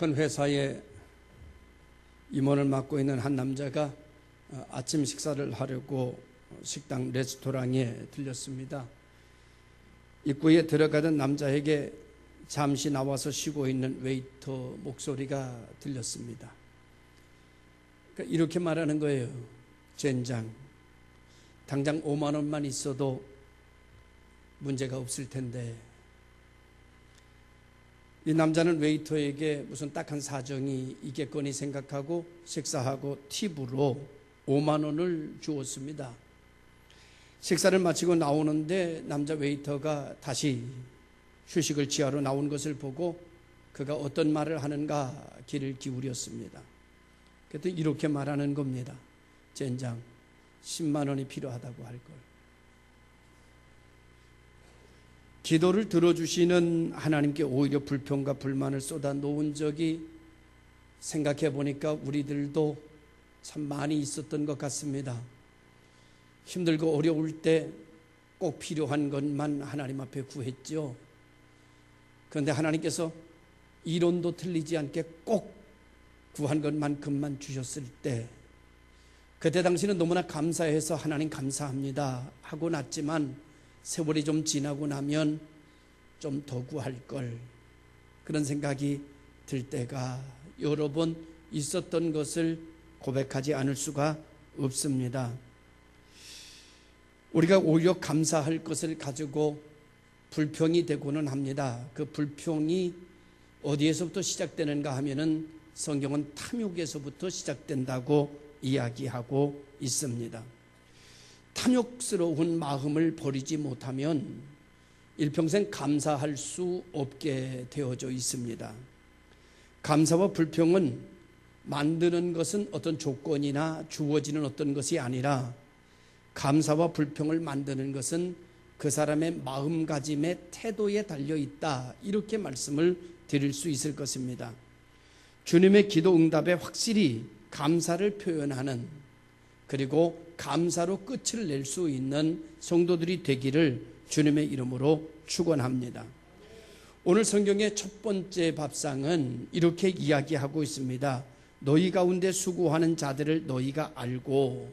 큰 회사에 임원을 맡고 있는 한 남자가 어, 아침 식사를 하려고 식당 레스토랑에 들렸습니다. 입구에 들어가던 남자에게 잠시 나와서 쉬고 있는 웨이터 목소리가 들렸습니다. 그러니까 이렇게 말하는 거예요. 젠장. 당장 5만 원만 있어도 문제가 없을 텐데. 이 남자는 웨이터에게 무슨 딱한 사정이 있겠거니 생각하고 식사하고 팁으로 5만 원을 주었습니다. 식사를 마치고 나오는데 남자 웨이터가 다시 휴식을 취하러 나온 것을 보고 그가 어떤 말을 하는가 귀를 기울였습니다. 그랬더니 이렇게 말하는 겁니다. 젠장, 10만 원이 필요하다고 할 걸. 기도를 들어주시는 하나님께 오히려 불평과 불만을 쏟아 놓은 적이 생각해 보니까 우리들도 참 많이 있었던 것 같습니다. 힘들고 어려울 때 꼭 필요한 것만 하나님 앞에 구했죠. 그런데 하나님께서 이론도 틀리지 않게 꼭 구한 것만큼만 주셨을 때 그때 당시는 너무나 감사해서 하나님 감사합니다 하고 났지만 세월이 좀 지나고 나면 좀 더 구할 걸 그런 생각이 들 때가 여러 번 있었던 것을 고백하지 않을 수가 없습니다. 우리가 오히려 감사할 것을 가지고 불평이 되고는 합니다. 그 불평이 어디에서부터 시작되는가 하면은 성경은 탐욕에서부터 시작된다고 이야기하고 있습니다. 탐욕스러운 마음을 버리지 못하면 일평생 감사할 수 없게 되어져 있습니다. 감사와 불평은 만드는 것은 어떤 조건이나 주어지는 어떤 것이 아니라 감사와 불평을 만드는 것은 그 사람의 마음가짐의 태도에 달려 있다. 이렇게 말씀을 드릴 수 있을 것입니다. 주님의 기도 응답에 확실히 감사를 표현하는 그리고 감사로 끝을 낼 수 있는 성도들이 되기를 주님의 이름으로 축원합니다. 오늘 성경의 첫 번째 밥상은 이렇게 이야기하고 있습니다. 너희 가운데 수고하는 자들을 너희가 알고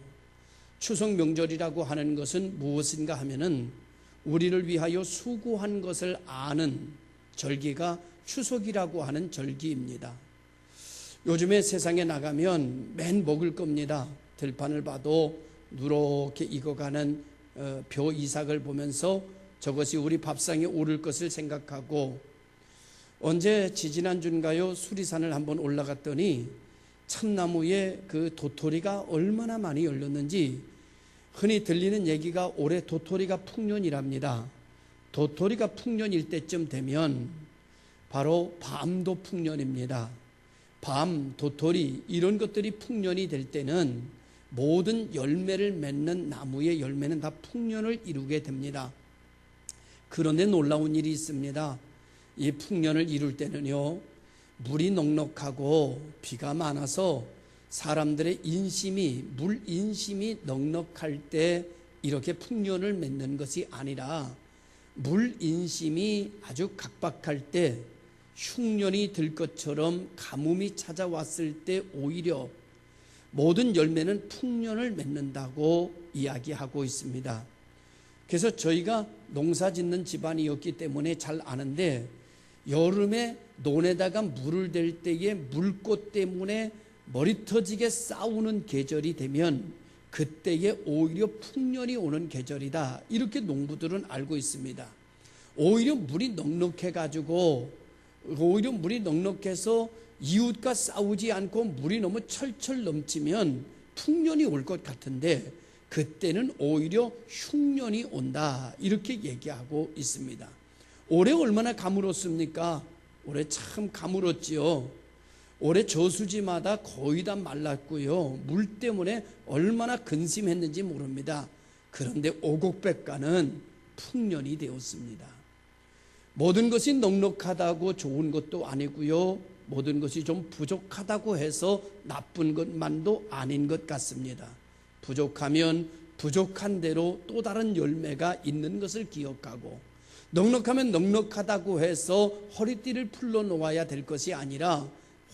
추석 명절이라고 하는 것은 무엇인가 하면은 우리를 위하여 수고한 것을 아는 절기가 추석이라고 하는 절기입니다. 요즘에 세상에 나가면 맨 먹을 겁니다. 들판을 봐도 누렇게 익어가는 어, 벼 이삭을 보면서 저것이 우리 밥상에 오를 것을 생각하고 언제 지지난 주인가요 수리산을 한번 올라갔더니 참나무에 그 도토리가 얼마나 많이 열렸는지 흔히 들리는 얘기가 올해 도토리가 풍년이랍니다. 도토리가 풍년일 때쯤 되면 바로 밤도 풍년입니다. 밤, 도토리 이런 것들이 풍년이 될 때는 모든 열매를 맺는 나무의 열매는 다 풍년을 이루게 됩니다. 그런데 놀라운 일이 있습니다. 이 풍년을 이룰 때는요, 물이 넉넉하고 비가 많아서 사람들의 인심이, 물 인심이 넉넉할 때 이렇게 풍년을 맺는 것이 아니라 물 인심이 아주 각박할 때 흉년이 들 것처럼 가뭄이 찾아왔을 때 오히려 모든 열매는 풍년을 맺는다고 이야기하고 있습니다. 그래서 저희가 농사 짓는 집안이었기 때문에 잘 아는데 여름에 논에다가 물을 댈 때에 물꽃 때문에 머리 터지게 싸우는 계절이 되면 그때에 오히려 풍년이 오는 계절이다. 이렇게 농부들은 알고 있습니다. 오히려 물이 넉넉해 가지고 오히려 물이 넉넉해서 이웃과 싸우지 않고 물이 너무 철철 넘치면 풍년이 올 것 같은데 그때는 오히려 흉년이 온다. 이렇게 얘기하고 있습니다. 올해 얼마나 가물었습니까? 올해 참 가물었지요. 올해 저수지마다 거의 다 말랐고요. 물 때문에 얼마나 근심했는지 모릅니다. 그런데 오곡백과는 풍년이 되었습니다. 모든 것이 넉넉하다고 좋은 것도 아니고요. 모든 것이 좀 부족하다고 해서 나쁜 것만도 아닌 것 같습니다. 부족하면 부족한 대로 또 다른 열매가 있는 것을 기억하고 넉넉하면 넉넉하다고 해서 허리띠를 풀러 놓아야 될 것이 아니라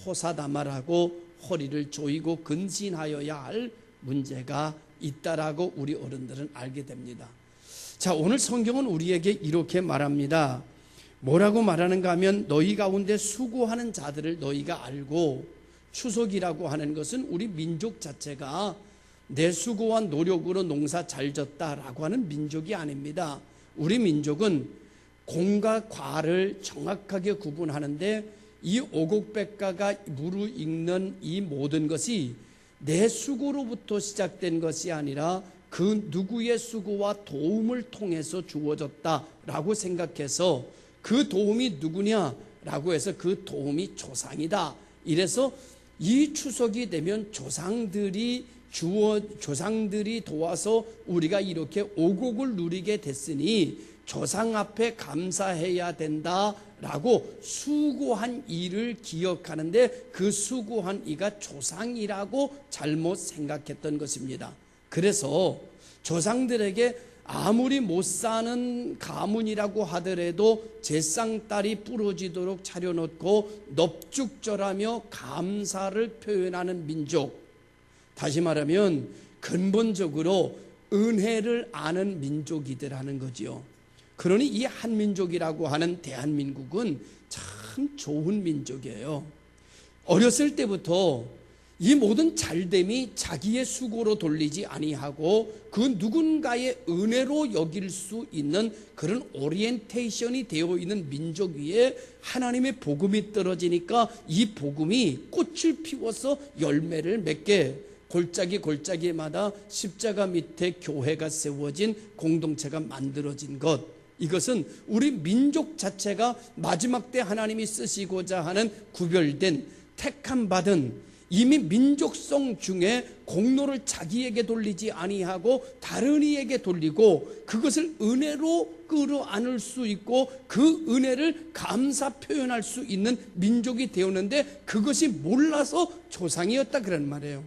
호사다말하고 허리를 조이고 근신하여야 할 문제가 있다라고 우리 어른들은 알게 됩니다. 자, 오늘 성경은 우리에게 이렇게 말합니다. 뭐라고 말하는가 하면 너희 가운데 수고하는 자들을 너희가 알고 추석이라고 하는 것은 우리 민족 자체가 내 수고와 노력으로 농사 잘 졌다라고 하는 민족이 아닙니다. 우리 민족은 공과 과를 정확하게 구분하는데 이 오곡백가가 무르익는 이 모든 것이 내 수고로부터 시작된 것이 아니라 그 누구의 수고와 도움을 통해서 주어졌다라고 생각해서 그 도움이 누구냐라고 해서 그 도움이 조상이다. 이래서 이 추석이 되면 조상들이 주어 조상들이 도와서 우리가 이렇게 오곡을 누리게 됐으니 조상 앞에 감사해야 된다라고 수고한 일을 기억하는데 그 수고한 이가 조상이라고 잘못 생각했던 것입니다. 그래서 조상들에게 아무리 못 사는 가문이라고 하더라도 제쌍딸이 부러지도록 차려놓고 넙죽절하며 감사를 표현하는 민족. 다시 말하면 근본적으로 은혜를 아는 민족이더라는 거지요. 그러니 이 한민족이라고 하는 대한민국은 참 좋은 민족이에요. 어렸을 때부터 이 모든 잘됨이 자기의 수고로 돌리지 아니하고 그 누군가의 은혜로 여길 수 있는 그런 오리엔테이션이 되어 있는 민족 위에 하나님의 복음이 떨어지니까 이 복음이 꽃을 피워서 열매를 맺게 골짜기 골짜기마다 십자가 밑에 교회가 세워진 공동체가 만들어진 것. 이것은 우리 민족 자체가 마지막 때 하나님이 쓰시고자 하는 구별된 택함 받은 이미 민족성 중에 공로를 자기에게 돌리지 아니하고 다른 이에게 돌리고 그것을 은혜로 끌어안을 수 있고 그 은혜를 감사 표현할 수 있는 민족이 되었는데 그것이 몰라서 조상이었다 그런 말이에요.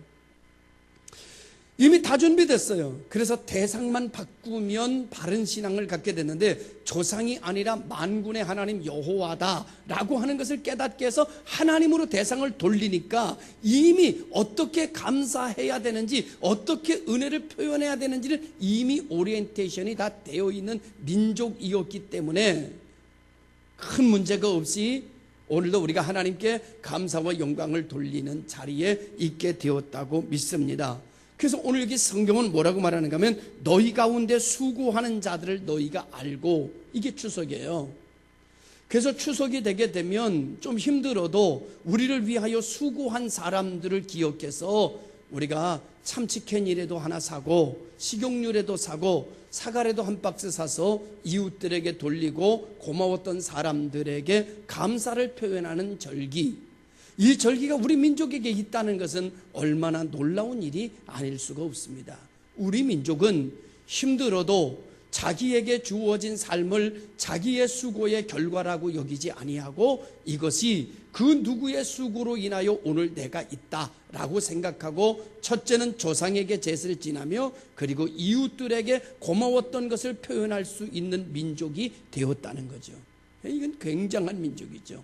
이미 다 준비됐어요. 그래서 대상만 바꾸면 바른 신앙을 갖게 됐는데 조상이 아니라 만군의 하나님 여호와다라고 하는 것을 깨닫게 해서 하나님으로 대상을 돌리니까 이미 어떻게 감사해야 되는지 어떻게 은혜를 표현해야 되는지를 이미 오리엔테이션이 다 되어 있는 민족이었기 때문에 큰 문제가 없이 오늘도 우리가 하나님께 감사와 영광을 돌리는 자리에 있게 되었다고 믿습니다. 그래서 오늘 여기 성경은 뭐라고 말하는가 하면 너희 가운데 수고하는 자들을 너희가 알고 이게 추석이에요. 그래서 추석이 되게 되면 좀 힘들어도 우리를 위하여 수고한 사람들을 기억해서 우리가 참치캔이라도 하나 사고 식용유라도 사고 사과라도 한 박스 사서 이웃들에게 돌리고 고마웠던 사람들에게 감사를 표현하는 절기 이 절기가 우리 민족에게 있다는 것은 얼마나 놀라운 일이 아닐 수가 없습니다. 우리 민족은 힘들어도 자기에게 주어진 삶을 자기의 수고의 결과라고 여기지 아니하고 이것이 그 누구의 수고로 인하여 오늘 내가 있다라고 생각하고 첫째는 조상에게 제사를 지나며 그리고 이웃들에게 고마웠던 것을 표현할 수 있는 민족이 되었다는 거죠. 이건 굉장한 민족이죠.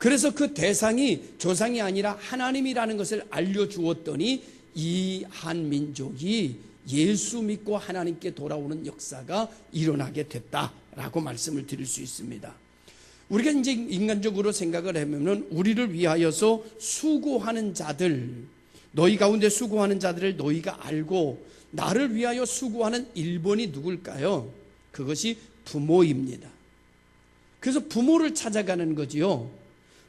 그래서 그 대상이 조상이 아니라 하나님이라는 것을 알려주었더니 이 한 민족이 예수 믿고 하나님께 돌아오는 역사가 일어나게 됐다라고 말씀을 드릴 수 있습니다. 우리가 이제 인간적으로 생각을 하면 우리를 위하여서 수고하는 자들, 너희 가운데 수고하는 자들을 너희가 알고 나를 위하여 수고하는 1번이 누굴까요? 그것이 부모입니다. 그래서 부모를 찾아가는 거지요.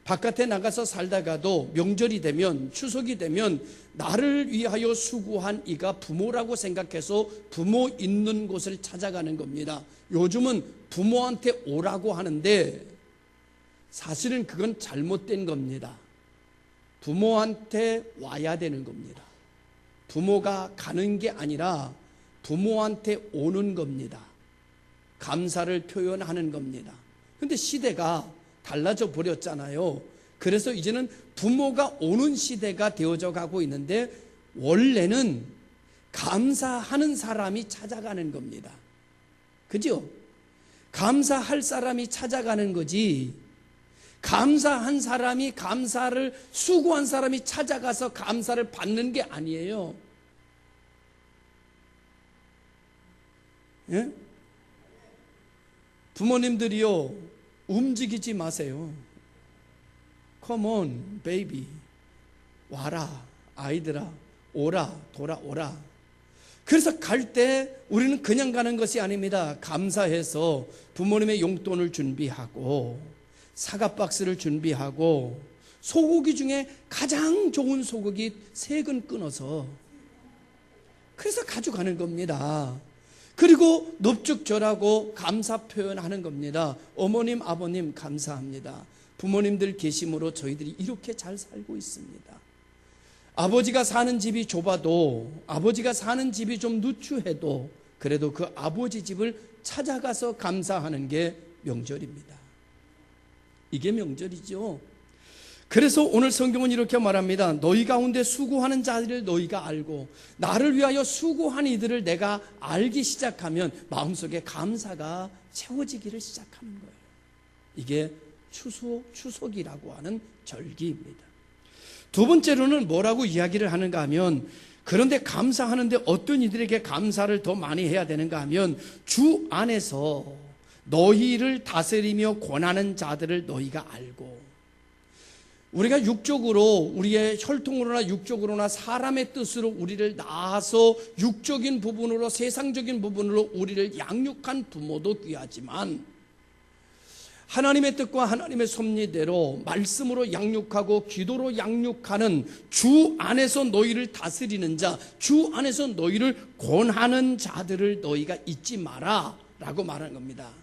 바깥에 나가서 살다가도 명절이 되면 추석이 되면 나를 위하여 수고한 이가 부모라고 생각해서 부모 있는 곳을 찾아가는 겁니다. 요즘은 부모한테 오라고 하는데 사실은 그건 잘못된 겁니다. 부모한테 와야 되는 겁니다. 부모가 가는 게 아니라 부모한테 오는 겁니다. 감사를 표현하는 겁니다. 근데 시대가 달라져 버렸잖아요. 그래서 이제는 부모가 오는 시대가 되어져 가고 있는데 원래는 감사하는 사람이 찾아가는 겁니다. 그죠? 감사할 사람이 찾아가는 거지. 감사한 사람이 감사를 수고한 사람이 찾아가서 감사를 받는 게 아니에요. 예? 부모님들이요 움직이지 마세요. Come on, baby. 와라, 아이들아, 오라, 돌아오라. 그래서 갈 때 우리는 그냥 가는 것이 아닙니다. 감사해서 부모님의 용돈을 준비하고 사과 박스를 준비하고 소고기 중에 가장 좋은 소고기 세근 끊어서 그래서 가져가는 겁니다. 그리고 넙죽절하고 감사 표현하는 겁니다. 어머님, 아버님 감사합니다. 부모님들 계심으로 저희들이 이렇게 잘 살고 있습니다. 아버지가 사는 집이 좁아도 아버지가 사는 집이 좀 누추해도 그래도 그 아버지 집을 찾아가서 감사하는 게 명절입니다. 이게 명절이죠. 그래서 오늘 성경은 이렇게 말합니다. 너희 가운데 수고하는 자들을 너희가 알고 나를 위하여 수고한 이들을 내가 알기 시작하면 마음속에 감사가 채워지기를 시작하는 거예요. 이게 추수 추석이라고 하는 절기입니다. 두 번째로는 뭐라고 이야기를 하는가 하면 그런데 감사하는데 어떤 이들에게 감사를 더 많이 해야 되는가 하면 주 안에서 너희를 다스리며 권하는 자들을 너희가 알고 우리가 육적으로 우리의 혈통으로나 육적으로나 사람의 뜻으로 우리를 낳아서 육적인 부분으로 세상적인 부분으로 우리를 양육한 부모도 귀하지만 하나님의 뜻과 하나님의 섭리대로 말씀으로 양육하고 기도로 양육하는 주 안에서 너희를 다스리는 자, 주 안에서 너희를 권하는 자들을 너희가 잊지 마라 라고 말하는 겁니다.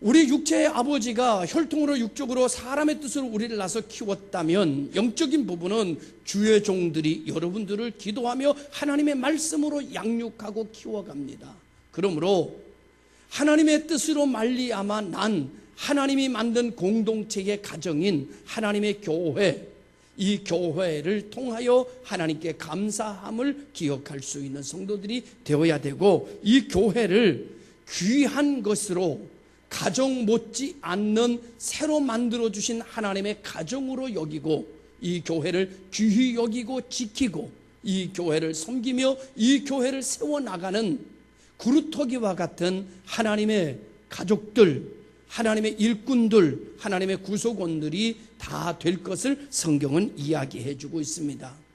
우리 육체의 아버지가 혈통으로 육적으로 사람의 뜻으로 우리를 낳아서 키웠다면 영적인 부분은 주의 종들이 여러분들을 기도하며 하나님의 말씀으로 양육하고 키워갑니다. 그러므로 하나님의 뜻으로 말리아마 난 하나님이 만든 공동체의 가정인 하나님의 교회, 이 교회를 통하여 하나님께 감사함을 기억할 수 있는 성도들이 되어야 되고 이 교회를 귀한 것으로 가정 못지 않는 새로 만들어 주신 하나님의 가정으로 여기고 이 교회를 귀히 여기고 지키고 이 교회를 섬기며 이 교회를 세워 나가는 구루터기와 같은 하나님의 가족들 하나님의 일꾼들, 하나님의 구속원들이 다 될 것을 성경은 이야기해 주고 있습니다.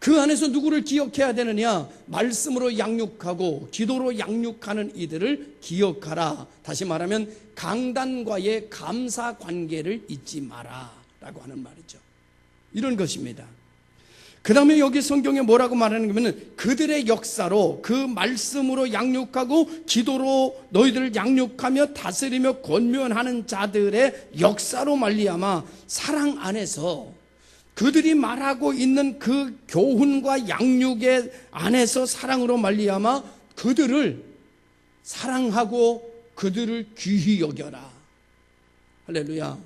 그 안에서 누구를 기억해야 되느냐? 말씀으로 양육하고 기도로 양육하는 이들을 기억하라. 다시 말하면 강단과의 감사 관계를 잊지 마라. 라고 하는 말이죠. 이런 것입니다. 그 다음에 여기 성경에 뭐라고 말하는 거면 그들의 역사로 그 말씀으로 양육하고 기도로 너희들을 양육하며 다스리며 권면하는 자들의 역사로 말리아마 사랑 안에서 그들이 말하고 있는 그 교훈과 양육의 안에서 사랑으로 말리아마 그들을 사랑하고 그들을 귀히 여겨라. 할렐루야.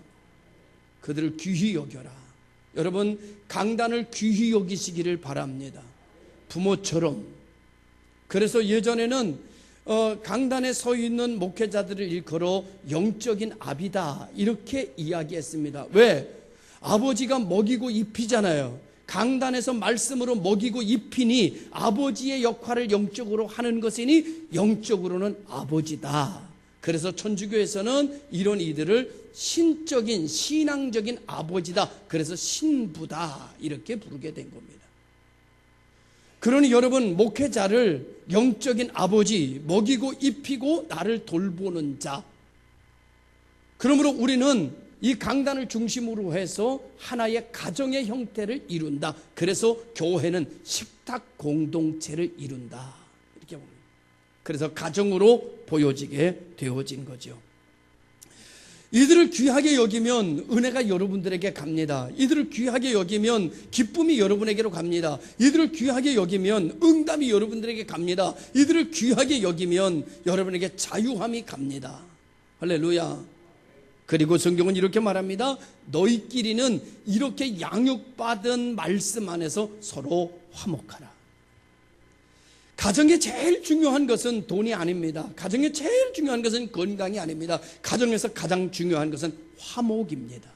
그들을 귀히 여겨라. 여러분 강단을 귀히 여기시기를 바랍니다. 부모처럼. 그래서 예전에는 어, 강단에 서 있는 목회자들을 일컬어 영적인 아비다 이렇게 이야기했습니다. 왜? 아버지가 먹이고 입히잖아요. 강단에서 말씀으로 먹이고 입히니 아버지의 역할을 영적으로 하는 것이니 영적으로는 아버지다. 그래서 천주교에서는 이런 이들을 신적인 신앙적인 아버지다. 그래서 신부다. 이렇게 부르게 된 겁니다. 그러니 여러분 목회자를 영적인 아버지 먹이고 입히고 나를 돌보는 자. 그러므로 우리는 이 강단을 중심으로 해서 하나의 가정의 형태를 이룬다. 그래서 교회는 식탁 공동체를 이룬다. 이렇게 봅니다. 그래서 가정으로 보여지게 되어진 거죠. 이들을 귀하게 여기면 은혜가 여러분들에게 갑니다. 이들을 귀하게 여기면 기쁨이 여러분에게로 갑니다. 이들을 귀하게 여기면 응답이 여러분들에게 갑니다. 이들을 귀하게 여기면 여러분에게 자유함이 갑니다. 할렐루야. 그리고 성경은 이렇게 말합니다. 너희끼리는 이렇게 양육받은 말씀 안에서 서로 화목하라. 가정에 제일 중요한 것은 돈이 아닙니다. 가정에 제일 중요한 것은 건강이 아닙니다. 가정에서 가장 중요한 것은 화목입니다.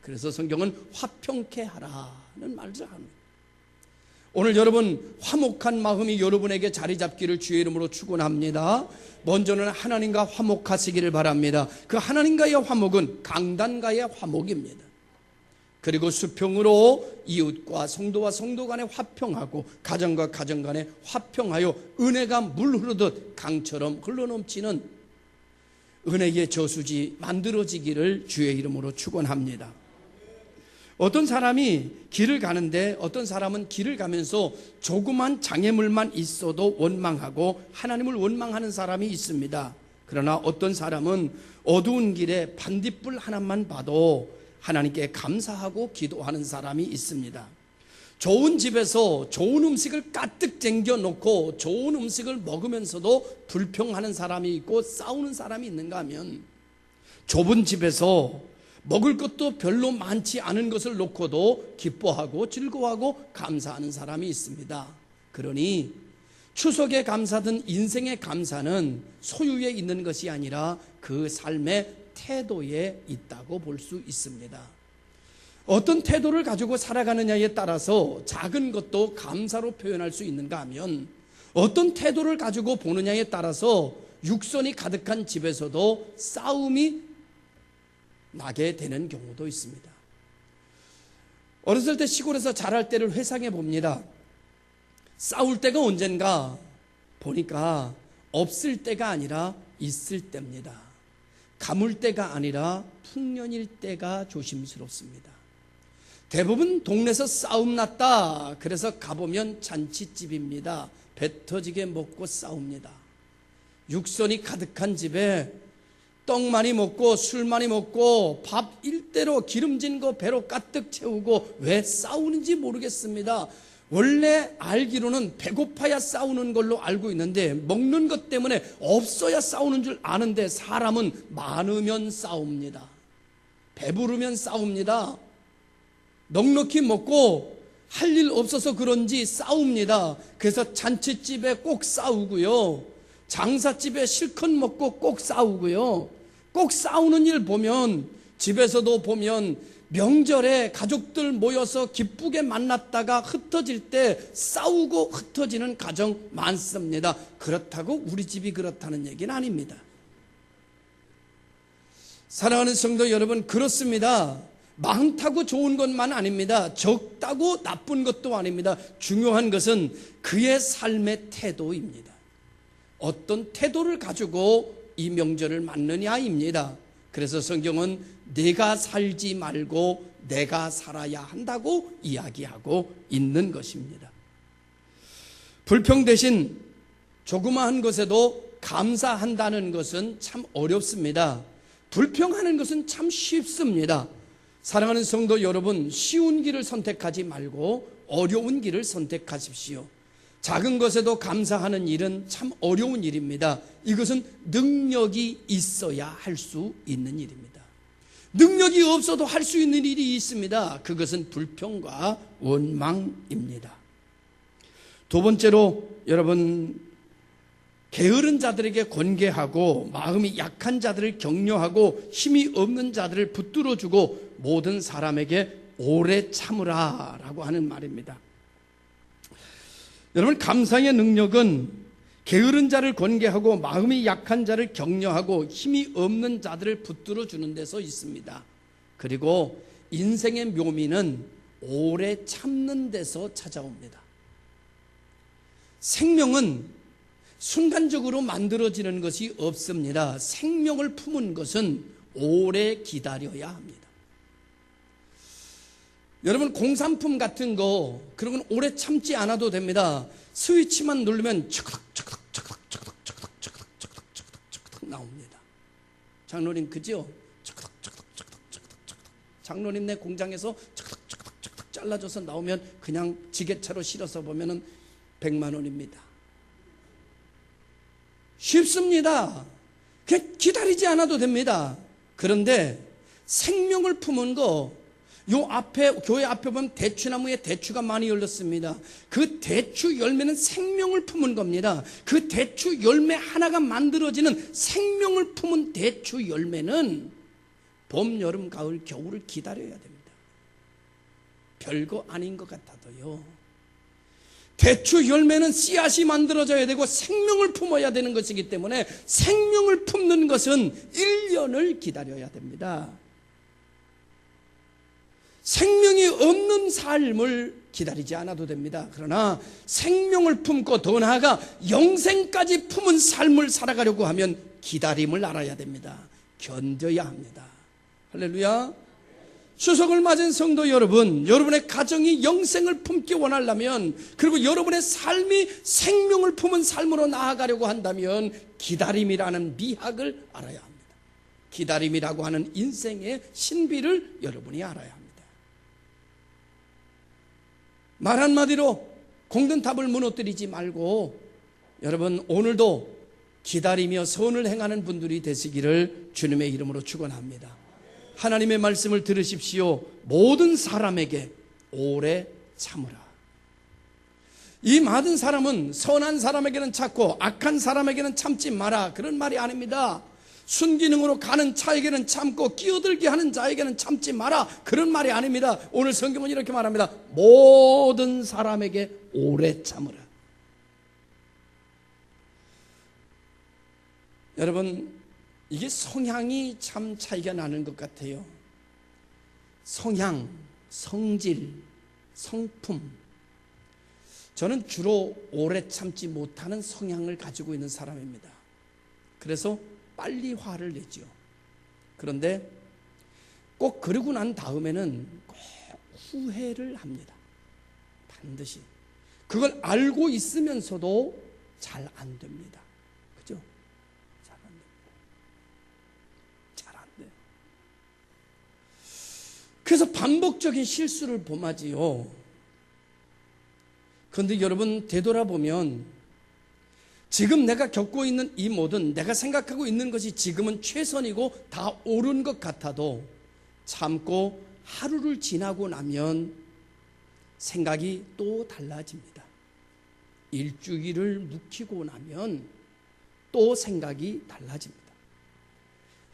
그래서 성경은 화평케 하라는 말을 합니다. 오늘 여러분 화목한 마음이 여러분에게 자리 잡기를 주의 이름으로 축원합니다. 먼저는 하나님과 화목하시기를 바랍니다. 그 하나님과의 화목은 강단과의 화목입니다. 그리고 수평으로 이웃과 성도와 성도 간에 화평하고 가정과 가정 간에 화평하여 은혜가 물 흐르듯 강처럼 흘러넘치는 은혜의 저수지 만들어지기를 주의 이름으로 축원합니다. 어떤 사람이 길을 가는데 어떤 사람은 길을 가면서 조그만 장애물만 있어도 원망하고 하나님을 원망하는 사람이 있습니다. 그러나 어떤 사람은 어두운 길에 반딧불 하나만 봐도 하나님께 감사하고 기도하는 사람이 있습니다. 좋은 집에서 좋은 음식을 가득 쟁겨 놓고 좋은 음식을 먹으면서도 불평하는 사람이 있고 싸우는 사람이 있는가 하면 좁은 집에서 먹을 것도 별로 많지 않은 것을 놓고도 기뻐하고 즐거워하고 감사하는 사람이 있습니다. 그러니 추석에 감사든 인생의 감사는 소유에 있는 것이 아니라 그 삶의 태도에 있다고 볼 수 있습니다. 어떤 태도를 가지고 살아가느냐에 따라서 작은 것도 감사로 표현할 수 있는가 하면 어떤 태도를 가지고 보느냐에 따라서 육선이 가득한 집에서도 싸움이 나게 되는 경우도 있습니다. 어렸을 때 시골에서 자랄 때를 회상해 봅니다. 싸울 때가 언젠가 보니까 없을 때가 아니라 있을 때입니다. 가물 때가 아니라 풍년일 때가 조심스럽습니다. 대부분 동네에서 싸움 났다. 그래서 가보면 잔치집입니다. 배 터지게 먹고 싸웁니다. 육선이 가득한 집에 떡 많이 먹고 술 많이 먹고 밥 일대로 기름진 거 배로 가득 채우고 왜 싸우는지 모르겠습니다. 원래 알기로는 배고파야 싸우는 걸로 알고 있는데 먹는 것 때문에 없어야 싸우는 줄 아는데 사람은 많으면 싸웁니다. 배부르면 싸웁니다. 넉넉히 먹고 할 일 없어서 그런지 싸웁니다. 그래서 잔치집에 꼭 싸우고요. 장사집에 실컷 먹고 꼭 싸우고요. 꼭 싸우는 일 보면 집에서도 보면 명절에 가족들 모여서 기쁘게 만났다가 흩어질 때 싸우고 흩어지는 가정 많습니다. 그렇다고 우리 집이 그렇다는 얘기는 아닙니다. 사랑하는 성도 여러분, 그렇습니다. 많다고 좋은 것만 아닙니다. 적다고 나쁜 것도 아닙니다. 중요한 것은 그의 삶의 태도입니다. 어떤 태도를 가지고 이 명절을 맞느냐입니다. 그래서 성경은 내가 살지 말고 내가 살아야 한다고 이야기하고 있는 것입니다. 불평 대신 조그마한 것에도 감사한다는 것은 참 어렵습니다. 불평하는 것은 참 쉽습니다. 사랑하는 성도 여러분, 쉬운 길을 선택하지 말고 어려운 길을 선택하십시오. 작은 것에도 감사하는 일은 참 어려운 일입니다. 이것은 능력이 있어야 할 수 있는 일입니다. 능력이 없어도 할 수 있는 일이 있습니다. 그것은 불평과 원망입니다. 두 번째로 여러분 게으른 자들에게 권계하고 마음이 약한 자들을 격려하고 힘이 없는 자들을 붙들어주고 모든 사람에게 오래 참으라라고 하는 말입니다. 여러분 감상의 능력은 게으른 자를 권계하고 마음이 약한 자를 격려하고 힘이 없는 자들을 붙들어 주는 데서 있습니다. 그리고 인생의 묘미는 오래 참는 데서 찾아옵니다. 생명은 순간적으로 만들어지는 것이 없습니다. 생명을 품은 것은 오래 기다려야 합니다. 여러분 공산품 같은 거 그런 건 오래 참지 않아도 됩니다. 스위치만 누르면 척덕척덕척덕척덕척덕척덕척덕척덕 나옵니다. 장로님 그죠? 척덕척덕척덕척덕 장로님 내 공장에서 척덕척덕척덕 잘라줘서 나오면 그냥 지게차로 실어서 보면은 100만 원입니다. 쉽습니다. 그냥 기다리지 않아도 됩니다. 그런데 생명을 품은 거, 요 앞에, 교회 앞에 보면 대추나무에 대추가 많이 열렸습니다. 그 대추 열매는 생명을 품은 겁니다. 그 대추 열매 하나가 만들어지는 생명을 품은 대추 열매는 봄, 여름, 가을, 겨울을 기다려야 됩니다. 별거 아닌 것 같아도요. 대추 열매는 씨앗이 만들어져야 되고 생명을 품어야 되는 것이기 때문에 생명을 품는 것은 1년을 기다려야 됩니다. 생명이 없는 삶을 기다리지 않아도 됩니다. 그러나 생명을 품고 더 나아가 영생까지 품은 삶을 살아가려고 하면 기다림을 알아야 됩니다. 견뎌야 합니다. 할렐루야. 추석을 맞은 성도 여러분, 여러분의 가정이 영생을 품기 원하려면, 그리고 여러분의 삶이 생명을 품은 삶으로 나아가려고 한다면, 기다림이라는 미학을 알아야 합니다. 기다림이라고 하는 인생의 신비를 여러분이 알아야 합니다. 말 한마디로 공든 탑을 무너뜨리지 말고, 여러분, 오늘도 기다리며 선을 행하는 분들이 되시기를 주님의 이름으로 축원합니다. 하나님의 말씀을 들으십시오. 모든 사람에게 오래 참으라. 이 많은 사람은 선한 사람에게는 참고 악한 사람에게는 참지 마라. 그런 말이 아닙니다. 순기능으로 가는 자에게는 참고 끼어들게 하는 자에게는 참지 마라. 그런 말이 아닙니다. 오늘 성경은 이렇게 말합니다. 모든 사람에게 오래 참으라. 여러분, 이게 성향이 참 차이가 나는 것 같아요. 성향, 성질, 성품. 저는 주로 오래 참지 못하는 성향을 가지고 있는 사람입니다. 그래서 빨리 화를 내죠. 그런데 꼭 그러고 난 다음에는 꼭 후회를 합니다. 반드시. 그걸 알고 있으면서도 잘 안 됩니다. 그죠? 잘 안 됩니다. 잘 안 돼요. 그래서 반복적인 실수를 범하지요. 그런데 여러분 되돌아보면 지금 내가 겪고 있는 이 모든 내가 생각하고 있는 것이 지금은 최선이고 다 옳은 것 같아도 참고 하루를 지나고 나면 생각이 또 달라집니다. 일주일을 묵히고 나면 또 생각이 달라집니다.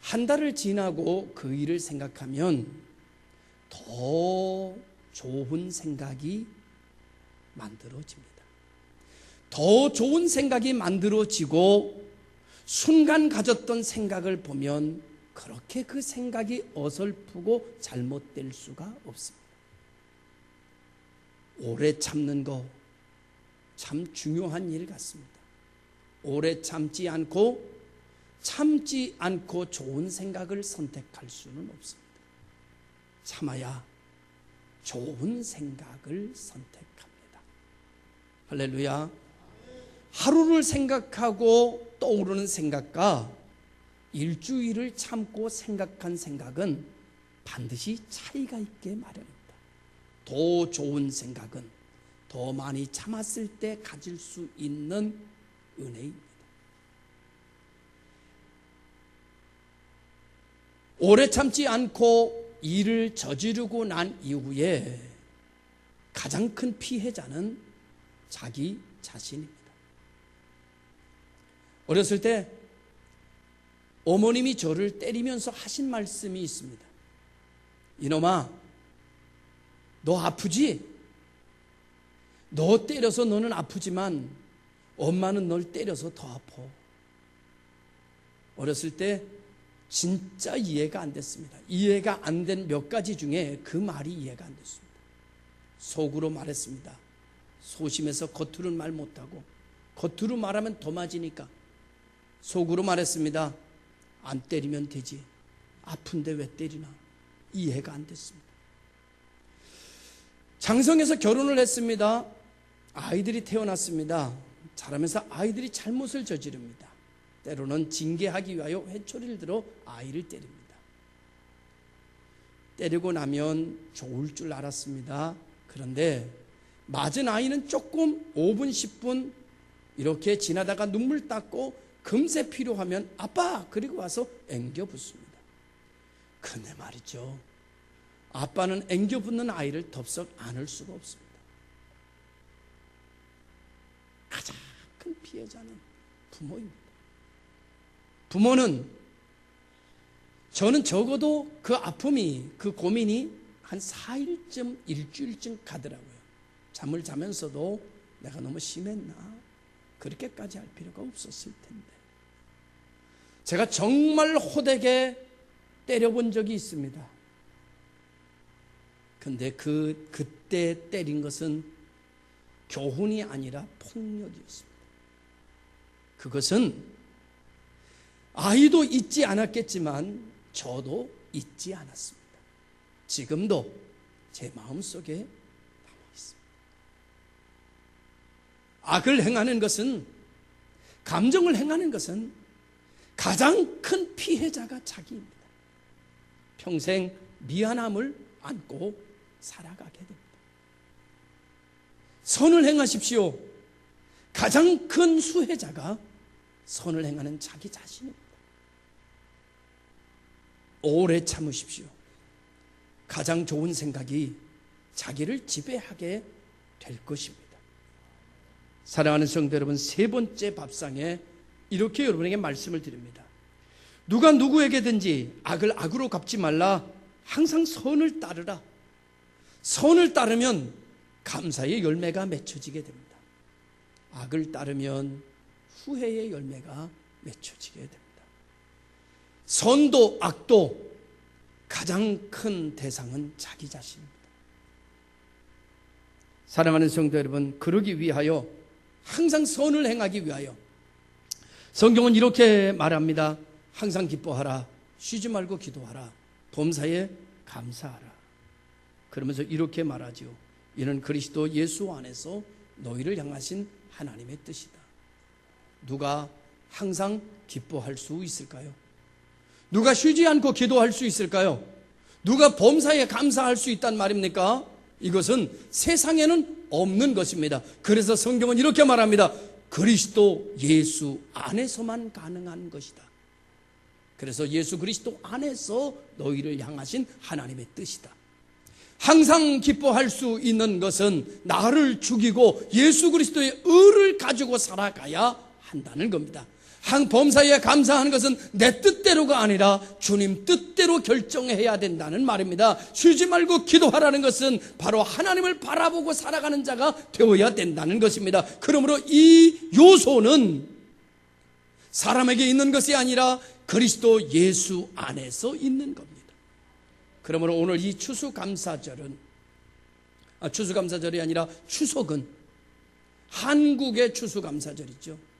한 달을 지나고 그 일을 생각하면 더 좋은 생각이 만들어집니다. 더 좋은 생각이 만들어지고 순간 가졌던 생각을 보면 그렇게 그 생각이 어설프고 잘못될 수가 없습니다. 오래 참는 거 참 중요한 일 같습니다. 오래 참지 않고 참지 않고 좋은 생각을 선택할 수는 없습니다. 참아야 좋은 생각을 선택합니다. 할렐루야. 하루를 생각하고 떠오르는 생각과 일주일을 참고 생각한 생각은 반드시 차이가 있게 마련입니다. 더 좋은 생각은 더 많이 참았을 때 가질 수 있는 은혜입니다. 오래 참지 않고 일을 저지르고 난 이후에 가장 큰 피해자는 자기 자신입니다. 어렸을 때 어머님이 저를 때리면서 하신 말씀이 있습니다. 이놈아, 너 아프지? 너 때려서 너는 아프지만 엄마는 널 때려서 더 아파. 어렸을 때 진짜 이해가 안 됐습니다. 이해가 안 된 몇 가지 중에 그 말이 이해가 안 됐습니다. 속으로 말했습니다. 소심해서 겉으로는 말 못하고 겉으로 말하면 더 맞으니까 속으로 말했습니다. 안 때리면 되지. 아픈데 왜 때리나? 이해가 안 됐습니다. 장성에서 결혼을 했습니다. 아이들이 태어났습니다. 자라면서 아이들이 잘못을 저지릅니다. 때로는 징계하기 위하여 회초리를 들어 아이를 때립니다. 때리고 나면 좋을 줄 알았습니다. 그런데 맞은 아이는 조금 5분, 10분 이렇게 지나다가 눈물 닦고 금세 필요하면 아빠 그리고 와서 앵겨 붙습니다. 근데 말이죠. 아빠는 앵겨 붙는 아이를 덥석 안을 수가 없습니다. 가장 큰 피해자는 부모입니다. 부모는 저는 적어도 그 아픔이, 그 고민이 한 4일쯤, 일주일쯤 가더라고요. 잠을 자면서도 내가 너무 심했나? 그렇게까지 할 필요가 없었을 텐데. 제가 정말 호되게 때려본 적이 있습니다. 근데 그, 그때 때린 것은 교훈이 아니라 폭력이었습니다. 그것은 아이도 잊지 않았겠지만 저도 잊지 않았습니다. 지금도 제 마음속에 남아 있습니다. 악을 행하는 것은 감정을 행하는 것은 가장 큰 피해자가 자기입니다. 평생 미안함을 안고 살아가게 됩니다. 선을 행하십시오. 가장 큰 수혜자가 선을 행하는 자기 자신입니다. 오래 참으십시오. 가장 좋은 생각이 자기를 지배하게 될 것입니다. 사랑하는 성도 여러분, 세 번째 밥상에 이렇게 여러분에게 말씀을 드립니다. 누가 누구에게든지 악을 악으로 갚지 말라. 항상 선을 따르라. 선을 따르면 감사의 열매가 맺혀지게 됩니다. 악을 따르면 후회의 열매가 맺혀지게 됩니다. 선도 악도 가장 큰 대상은 자기 자신입니다. 사랑하는 성도 여러분, 그러기 위하여 항상 선을 행하기 위하여 성경은 이렇게 말합니다. 항상 기뻐하라. 쉬지 말고 기도하라. 범사에 감사하라. 그러면서 이렇게 말하지요. 이는 그리스도 예수 안에서 너희를 향하신 하나님의 뜻이다. 누가 항상 기뻐할 수 있을까요? 누가 쉬지 않고 기도할 수 있을까요? 누가 범사에 감사할 수 있단 말입니까? 이것은 세상에는 없는 것입니다. 그래서 성경은 이렇게 말합니다. 그리스도 예수 안에서만 가능한 것이다. 그래서 예수 그리스도 안에서 너희를 향하신 하나님의 뜻이다. 항상 기뻐할 수 있는 것은 나를 죽이고 예수 그리스도의 의를 가지고 살아가야 한다는 겁니다. 한 범사에 감사하는 것은 내 뜻대로가 아니라 주님 뜻대로 결정해야 된다는 말입니다. 쉬지 말고 기도하라는 것은 바로 하나님을 바라보고 살아가는 자가 되어야 된다는 것입니다. 그러므로 이 요소는 사람에게 있는 것이 아니라 그리스도 예수 안에서 있는 겁니다. 그러므로 오늘 이 추수감사절은 아, 추수감사절이 아니라 추석은 한국의 추수감사절이죠.